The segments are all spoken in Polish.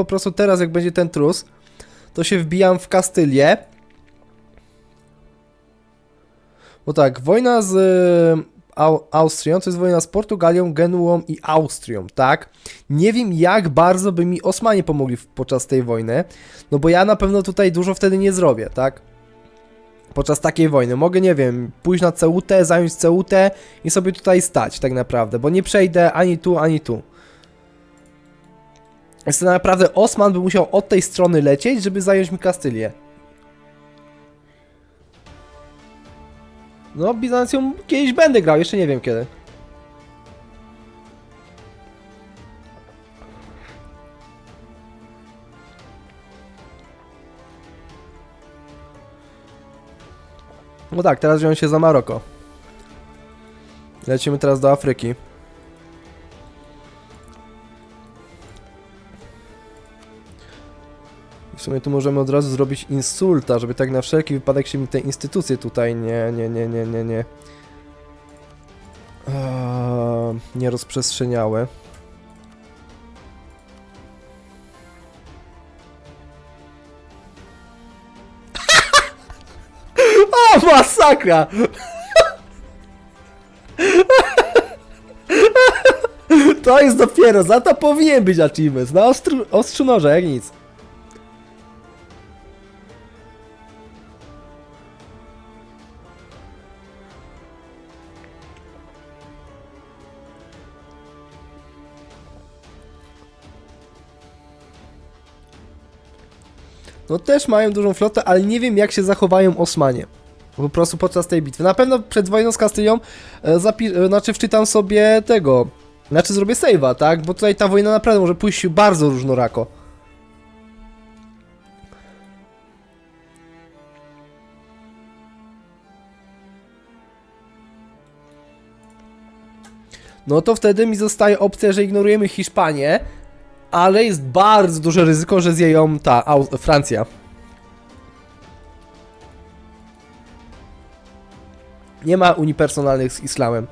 po prostu teraz, jak będzie ten trus, to się wbijam w Kastylię. Bo tak, wojna z y, Au Austrią to jest wojna z Portugalią, Genuą i Austrią, tak? Nie wiem, jak bardzo by mi Osmanie pomogli podczas tej wojny, no bo ja na pewno tutaj dużo wtedy nie zrobię, tak? Podczas takiej wojny. Mogę, nie wiem, pójść na Ceutę, zająć Ceutę i sobie tutaj stać, tak naprawdę, bo nie przejdę ani tu, ani tu. Więc to naprawdę Osman by musiał od tej strony lecieć, żeby zająć mi Kastylię. No, Bizancjum kiedyś będę grał, jeszcze nie wiem kiedy. No tak, teraz wziąłem się za Maroko. Lecimy teraz do Afryki. W sumie tu możemy od razu zrobić insulta, żeby tak na wszelki wypadek się mi te instytucje tutaj nie, nie, nie, nie, nie, nie. Eee, nie rozprzestrzeniały. O, masakra! To jest dopiero, za to powinien być achievement, na ostru, ostrzu jak nic. No też mają dużą flotę, ale nie wiem jak się zachowają Osmanie. Po prostu podczas tej bitwy. Na pewno przed wojną z Kastylią e, e, znaczy wczytam sobie tego. Znaczy zrobię save'a, tak? Bo tutaj ta wojna naprawdę może pójść bardzo różnorako. No to wtedy mi zostaje opcja, że ignorujemy Hiszpanię, ale jest bardzo duże ryzyko, że zje ją ta Francja. Nie ma unii personalnych z islamem.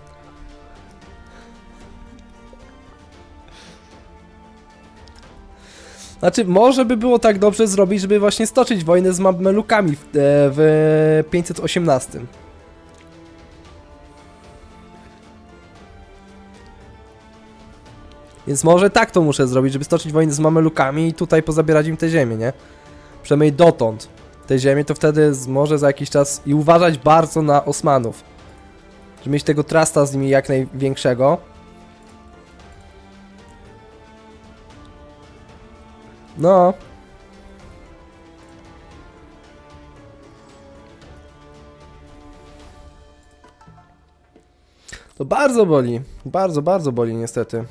Znaczy, może by było tak dobrze zrobić, żeby właśnie stoczyć wojnę z Mamelukami w, e, w 518. Więc może tak to muszę zrobić, żeby stoczyć wojnę z Mamelukami i tutaj pozabierać im te ziemię, nie? Przynajmniej dotąd. Te ziemię to wtedy może za jakiś czas i uważać bardzo na Osmanów. Żeby mieć tego trasta z nimi jak największego. No. To bardzo boli. Bardzo, bardzo boli niestety.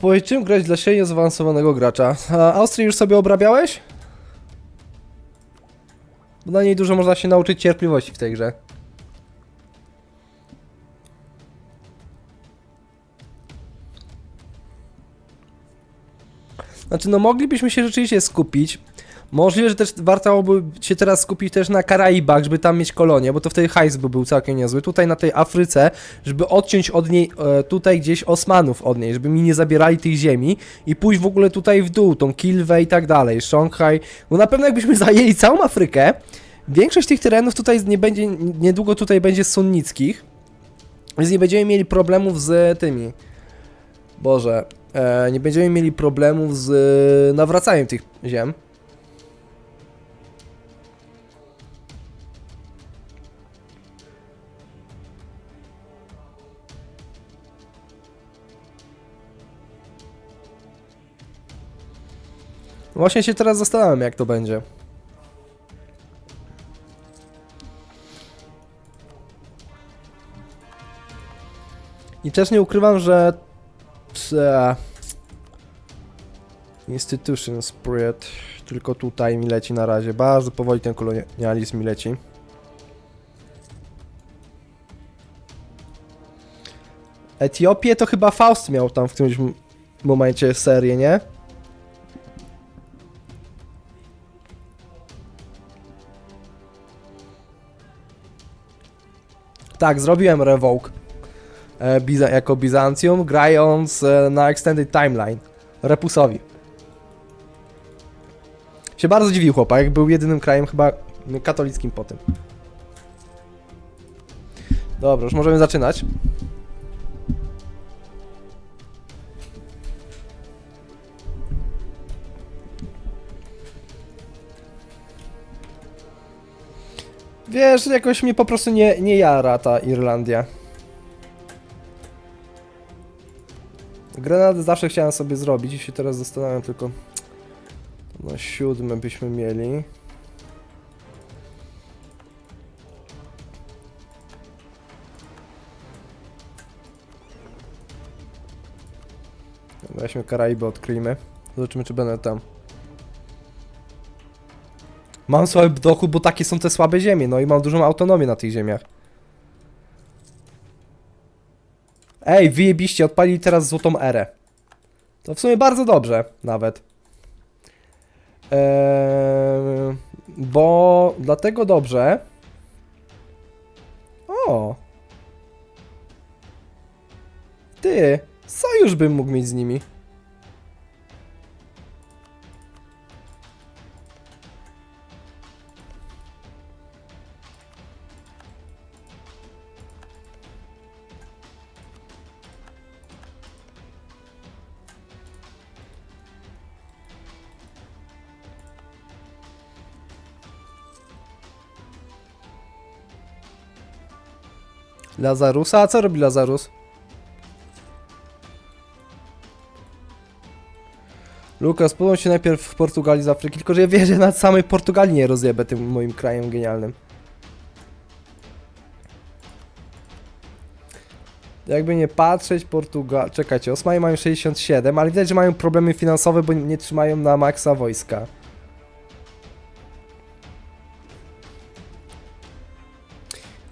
Hmm, Powiedz, czym grać dla średnio zaawansowanego gracza? A już sobie obrabiałeś? Bo na niej dużo można się nauczyć cierpliwości w tej grze. Znaczy, no moglibyśmy się rzeczywiście skupić. Możliwe, że też warto by się teraz skupić też na Karaibach, żeby tam mieć kolonię, bo to wtedy hajs by był całkiem niezły. Tutaj na tej Afryce, żeby odciąć od niej, e, tutaj gdzieś Osmanów od niej, żeby mi nie zabierali tych ziemi i pójść w ogóle tutaj w dół, tą Kilwę i tak dalej, Szanghaj. Bo na pewno jakbyśmy zajęli całą Afrykę, większość tych terenów tutaj nie będzie, niedługo tutaj będzie sunnickich, więc nie będziemy mieli problemów z tymi. Boże, e, nie będziemy mieli problemów z e, nawracaniem tych ziem. Właśnie się teraz zastanawiam, jak to będzie. I też nie ukrywam, że. Institution spread. Tylko tutaj mi leci na razie. Bardzo powoli ten kolonializm mi leci. Etiopię to chyba Faust miał tam w którymś momencie serię, nie? Tak, zrobiłem Revoke e, Biza jako Bizancjum, grając e, na Extended Timeline Repusowi. Się bardzo dziwił chłopak, był jedynym krajem chyba katolickim po tym. Dobra, już możemy zaczynać. Wiesz, jakoś mnie po prostu nie, nie jara ta Irlandia. Grenady zawsze chciałem sobie zrobić i się teraz zastanawiam tylko... No siódme byśmy mieli. Weźmy Karaiby, odkryjmy. Zobaczymy, czy będę tam. Mam słaby dochód, bo takie są te słabe ziemie, no i mam dużą autonomię na tych ziemiach. Ej, wyjebiście, odpalili teraz złotą erę. To w sumie bardzo dobrze, nawet. Eee, bo dlatego dobrze. O! Ty, sojusz bym mógł mieć z nimi. Lazarusa? A co robi Lazarus? Lukas, podłącz się najpierw w Portugalii z Afryki, tylko że ja wierzę, że nad samej Portugalii nie rozjebę tym moim krajem genialnym. Jakby nie patrzeć, Portugal... Czekajcie, Osmani mają 67, ale widać, że mają problemy finansowe, bo nie trzymają na maksa wojska.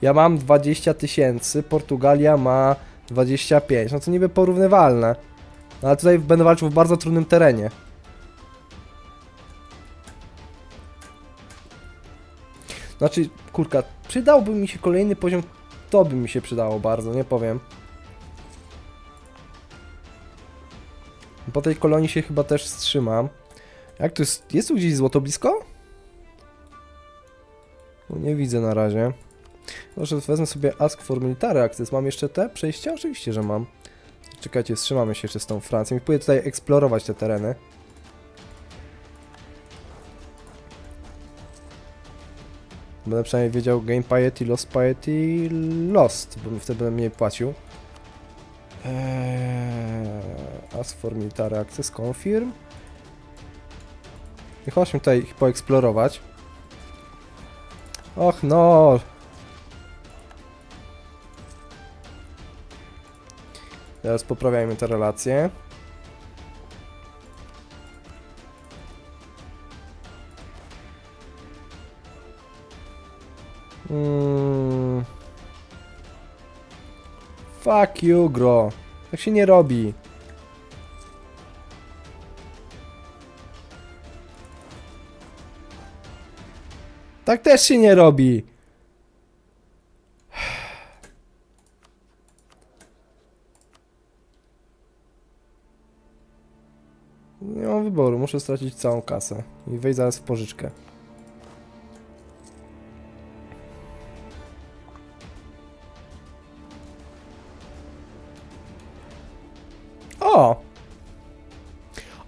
Ja mam 20 tysięcy, Portugalia ma 25, no to niby porównywalne. No ale tutaj będę walczył w bardzo trudnym terenie. Znaczy, kurka, przydałby mi się kolejny poziom, to by mi się przydało bardzo, nie powiem. Po tej kolonii się chyba też wstrzymam. Jak tu jest? Jest tu gdzieś złoto blisko? No, nie widzę na razie. Może wezmę sobie Ask for Military Access. Mam jeszcze te przejścia? Oczywiście, że mam. Czekajcie, wstrzymamy się jeszcze z tą Francją i pójdę tutaj eksplorować te tereny. Będę przynajmniej wiedział Game Piety, Lost Piety, Lost, bo wtedy będę mniej płacił. Eee, Ask for Military Access, Confirm. I chodźmy tutaj poeksplorować. Och no, Teraz poprawiajmy te relacje. Mm. Fuck you, gro. Tak się nie robi. Tak też się nie robi. Nie mam wyboru, muszę stracić całą kasę i wejść zaraz w pożyczkę. O!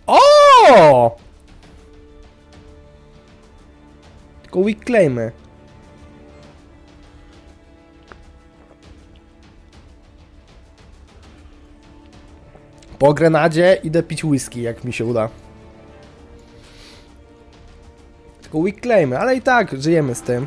O! Tylko weak claimy. Po grenadzie idę pić whisky, jak mi się uda. Tylko weak claimy, ale i tak żyjemy z tym.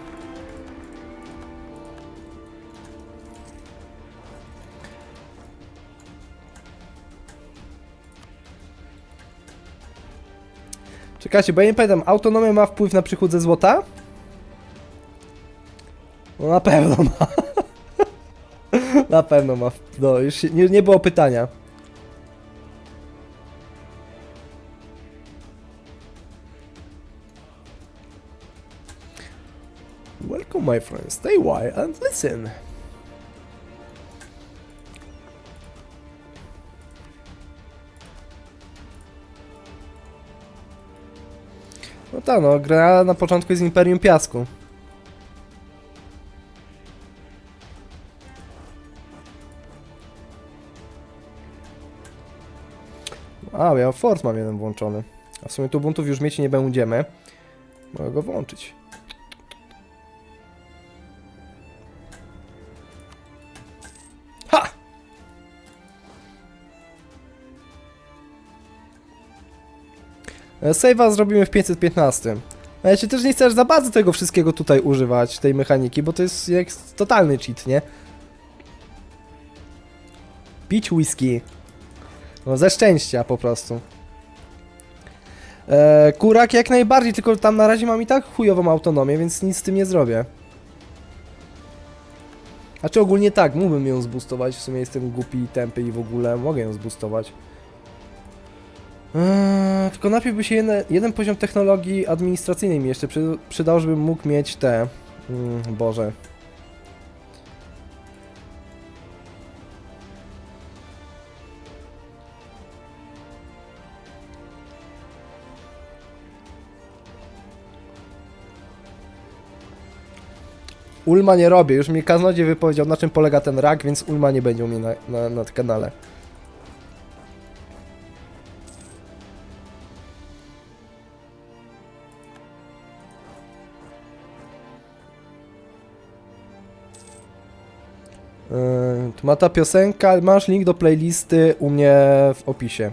Czekajcie, bo ja nie pamiętam, autonomia ma wpływ na przychód ze złota? No na pewno ma. Na pewno ma. No, już nie, nie było pytania. Welcome, my friends. Stay while and listen. No tak, no, gra na początku jest Imperium Piasku. A, ja Fort mam jeden włączony. A w sumie tu buntów już mieć nie będziemy. Mogę go włączyć. Save'a zrobimy w 515. A ja się też nie chcesz za bardzo tego wszystkiego tutaj używać, tej mechaniki, bo to jest jak totalny cheat, nie? Pić whisky. No ze szczęścia po prostu. E, kurak jak najbardziej, tylko tam na razie mam i tak chujową autonomię, więc nic z tym nie zrobię. A czy ogólnie tak, mógłbym ją zboostować, w sumie jestem głupi tępy i w ogóle mogę ją zboostować. Eee, tylko najpierw by się jeden, jeden poziom technologii administracyjnej mi jeszcze przy, przydał, żebym mógł mieć te... Mm, Boże. Ulma nie robię, już mi kaznodzie wypowiedział na czym polega ten rak, więc Ulma nie będzie u mnie na, na, na kanale. Ma ta piosenka, masz link do playlisty u mnie w opisie.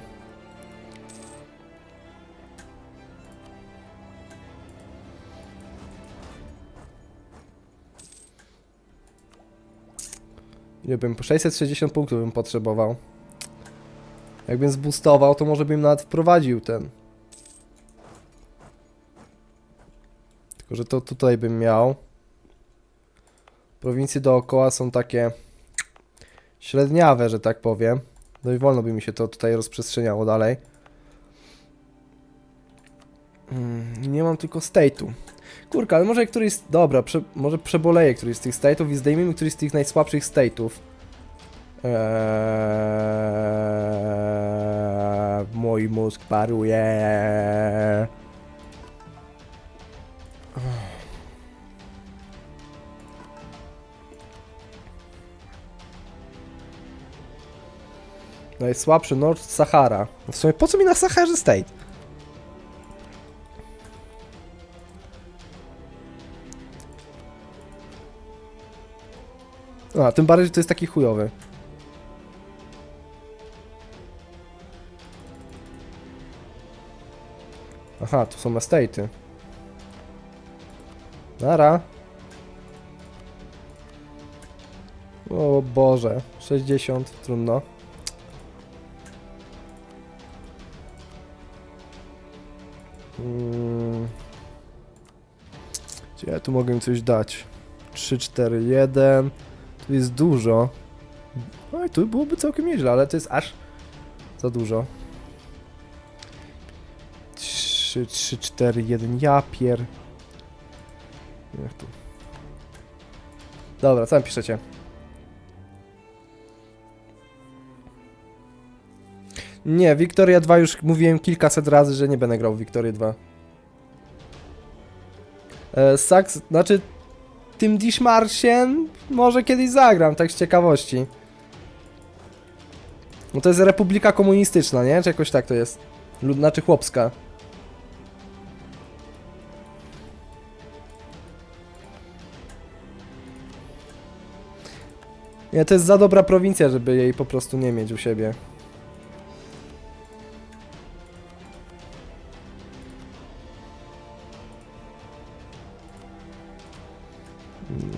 Ile bym, 660 punktów bym potrzebował. Jakbym zboostował, to może bym nawet wprowadził ten. Tylko, że to tutaj bym miał. Prowincje dookoła są takie średniawe, że tak powiem. No i wolno by mi się to tutaj rozprzestrzeniało dalej. Mm, Nie mam tylko state'u. Kurka, ale może któryś... Dobra, prze, może przeboleję któryś z tych state'ów i zdejmijmy któryś z tych najsłabszych state'ów. Eee, mój mózg paruje. Najsłabszy North Sahara. W sumie po co mi na Saharze State? A, tym bardziej, że to jest taki chujowy. Aha, tu są estate'y. Nara. O Boże, 60, trudno. Tu mogę im coś dać? 3, 4, 1. Tu jest dużo. Oj, tu byłoby całkiem nieźle, ale to jest aż za dużo. 3, 3, 4, 1. Ja pier... Jak tu? Dobra, co tam piszecie? Nie, Wiktoria 2 już mówiłem kilkaset razy, że nie będę grał w Wiktorię 2. E, Saks, znaczy tym Dishmarsien może kiedyś zagram, tak z ciekawości. No to jest Republika Komunistyczna, nie? Czy jakoś tak to jest? Lud, znaczy chłopska. Nie, to jest za dobra prowincja, żeby jej po prostu nie mieć u siebie.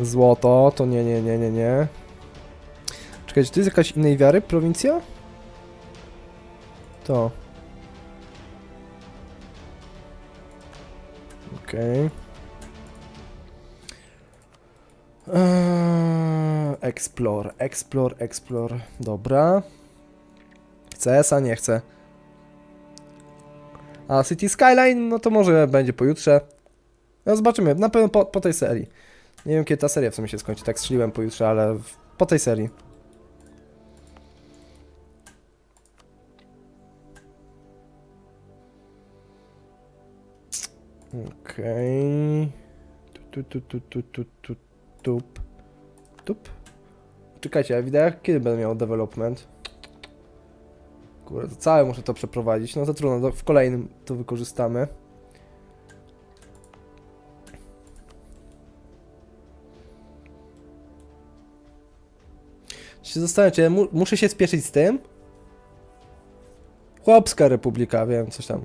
Złoto, to nie, nie, nie, nie, nie. Czekajcie, to jest jakaś innej wiary prowincja? To. Okej. Eee, explore, explore, explore. Dobra. CS-a nie chcę. A City Skyline, no to może będzie pojutrze. No zobaczymy, na pewno po, po tej serii. Nie wiem kiedy ta seria w sumie się skończy, tak strzeliłem pojutrze, ale w, po tej serii. Okej. Tu, tu, tu, tu, tu, tu, tup. Tup. Czekajcie, a widać kiedy będę miał development? Kurde, to całe muszę to przeprowadzić. No to trudno, to w kolejnym to wykorzystamy. Się zastanawiam, mu muszę się spieszyć z tym? Chłopska Republika, wiem, coś tam.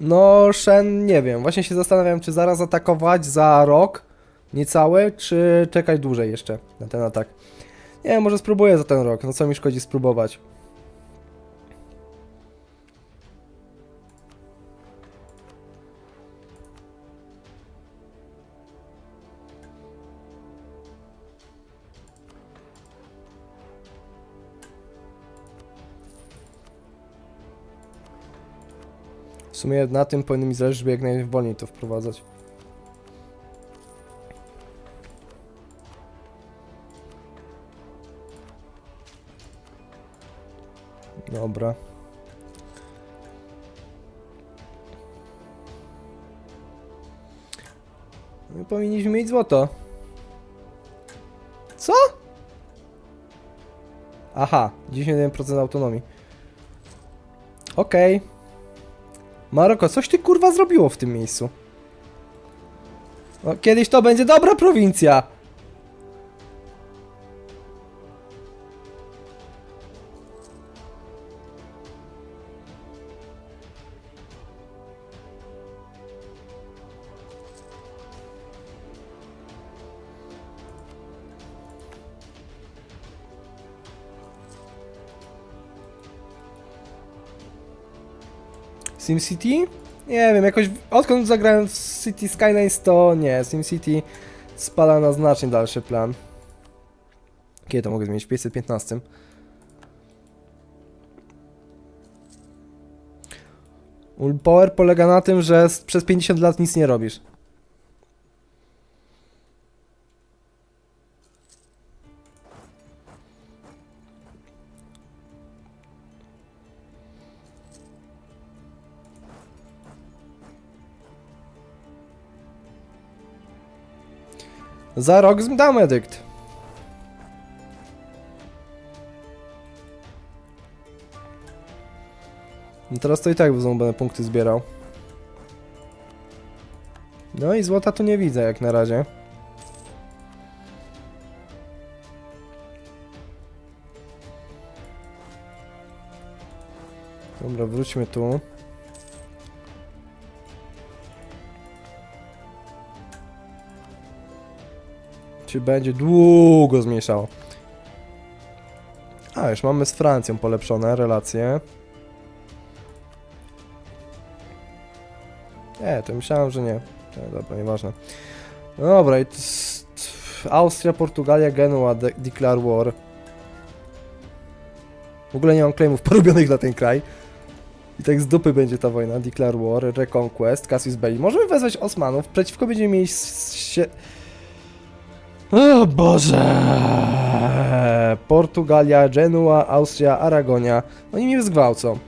No, Shen, nie wiem. Właśnie się zastanawiam, czy zaraz atakować za rok, niecały, czy czekać dłużej jeszcze na ten atak. Nie może spróbuję za ten rok. No co mi szkodzi spróbować? W sumie na tym powinno mi zależeć, żeby jak najwolniej to wprowadzać. Dobra. I powinniśmy mieć złoto. Co? Aha, 91% autonomii. Okej. Maroko, coś ty kurwa zrobiło w tym miejscu? No, kiedyś to będzie dobra prowincja. SimCity? Nie wiem, jakoś odkąd zagrałem w City Skylines to nie, SimCity spada na znacznie dalszy plan. Kiedy to mogę zmienić? W 515. Ul Power polega na tym, że przez 50 lat nic nie robisz. Za rok dam edykt. No teraz to i tak znowu będę punkty zbierał. No i złota tu nie widzę jak na razie. Dobra, wróćmy tu. Czy będzie długo zmniejszało. A, już mamy z Francją polepszone relacje. Nie, to myślałem, że nie. nie dobra, nieważne. No dobra, i Austria, Portugalia, Genua de declare war. W ogóle nie mam claimów porobionych na ten kraj. I tak z dupy będzie ta wojna. Declare war, Reconquest, Cassius Belli. Możemy wezwać Osmanów. Przeciwko będziemy mieli się... O Boże! Portugalia, Genua, Austria, Aragonia. Oni mnie zgwałcą.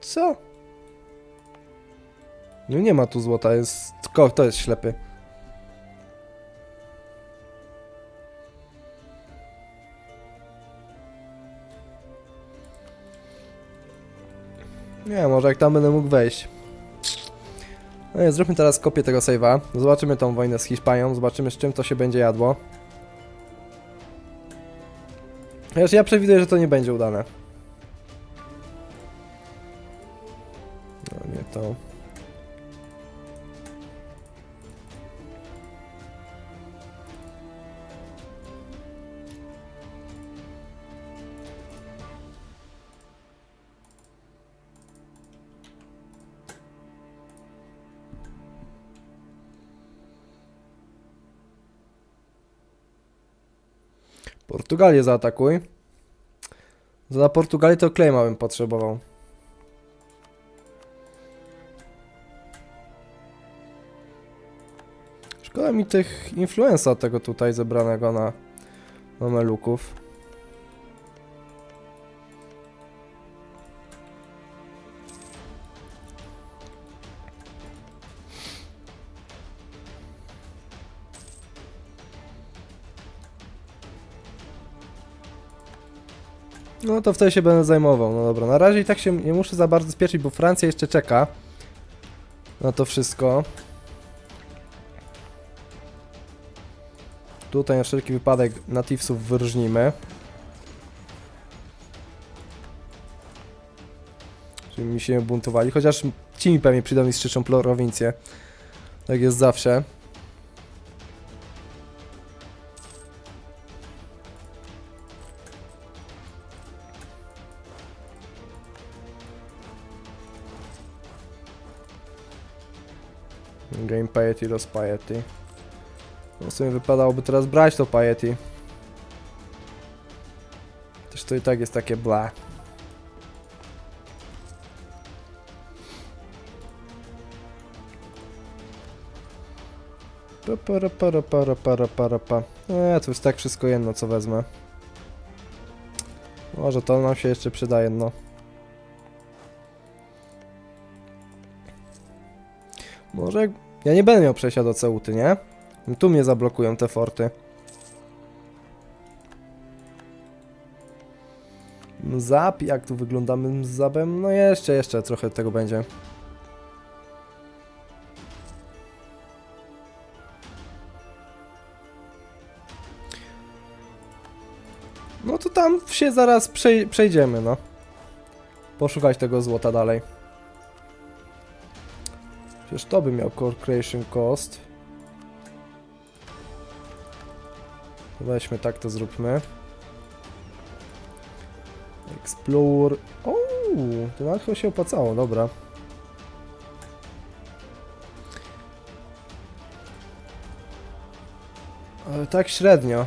Co? No nie ma tu złota, jest... Ko, to jest ślepy. Nie, może jak tam będę mógł wejść. No nie, zróbmy teraz kopię tego save'a. Zobaczymy tą wojnę z Hiszpanią, zobaczymy z czym to się będzie jadło. Chociaż ja przewiduję, że to nie będzie udane. Portugalię zaatakuj. Za Portugalię to Klejma bym potrzebował. Szkoda mi tych influenza tego tutaj zebranego na, na meluków. No to wtedy się będę zajmował. No dobra, na razie i tak się nie muszę za bardzo spieszyć, bo Francja jeszcze czeka na to wszystko. Tutaj na wszelki wypadek nativesów wyróżnimy. Żeby mi się buntowali, chociaż ci mi pewnie przyjdą i strzyczą prowincję. Tak jest zawsze. Piety los Piety. No w sumie wypadałoby teraz brać to Piety. Też to i tak jest takie bla. Pa, para, para, para, para, para, pa. Eee, to już tak wszystko jedno co wezmę. Może to nam się jeszcze przydaje, no. Może... jak- Ja nie będę miał przejścia do Ceuty, nie? Tu mnie zablokują te forty. Mzap, jak tu wyglądamy Mzabem? No jeszcze, jeszcze trochę tego będzie. No to tam się zaraz przej przejdziemy, no. Poszukać tego złota dalej. Przecież to by miał Core Creation Cost. Weźmy tak to zróbmy. Explore. O, to nawet chyba się opłacało, dobra. Ale tak średnio.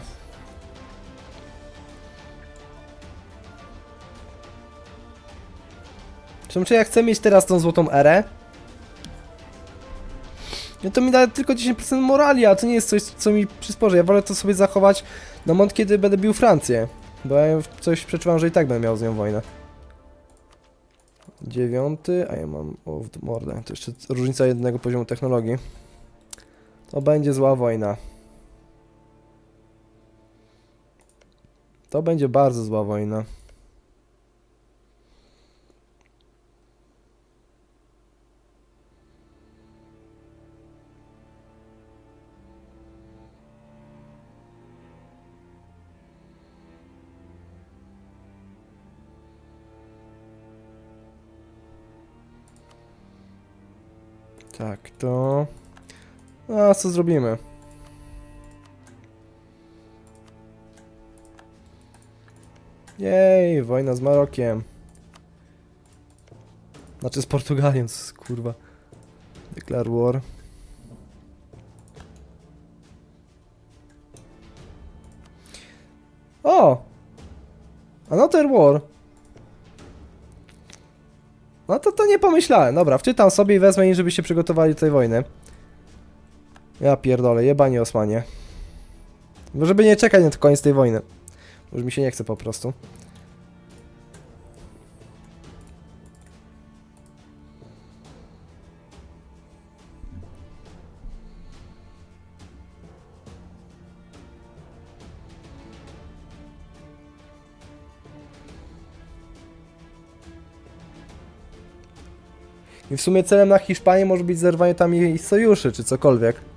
Czy ja chcę mieć teraz tą złotą erę? No to mi da tylko 10% morali, a to nie jest coś, co mi przysporzy. Ja wolę to sobie zachować na moment, kiedy będę bił Francję. Bo ja coś przeczuwam, że i tak będę miał z nią wojnę. Dziewiąty, a ja mam o w mordę. To jeszcze różnica jednego poziomu technologii. To będzie zła wojna. To będzie bardzo zła wojna. A co zrobimy? Jej, wojna z Marokiem. Znaczy z Portugalią, kurwa. Declare war. O! Another war. No to to nie pomyślałem. Dobra, wczytam sobie i wezmę im, żeby się przygotowali do tej wojny. Ja pierdolę, jebanie Osmanie. Żeby nie czekać na koniec tej wojny. Już mi się nie chce po prostu. I w sumie celem na Hiszpanię może być zerwanie tam jej sojuszy, czy cokolwiek.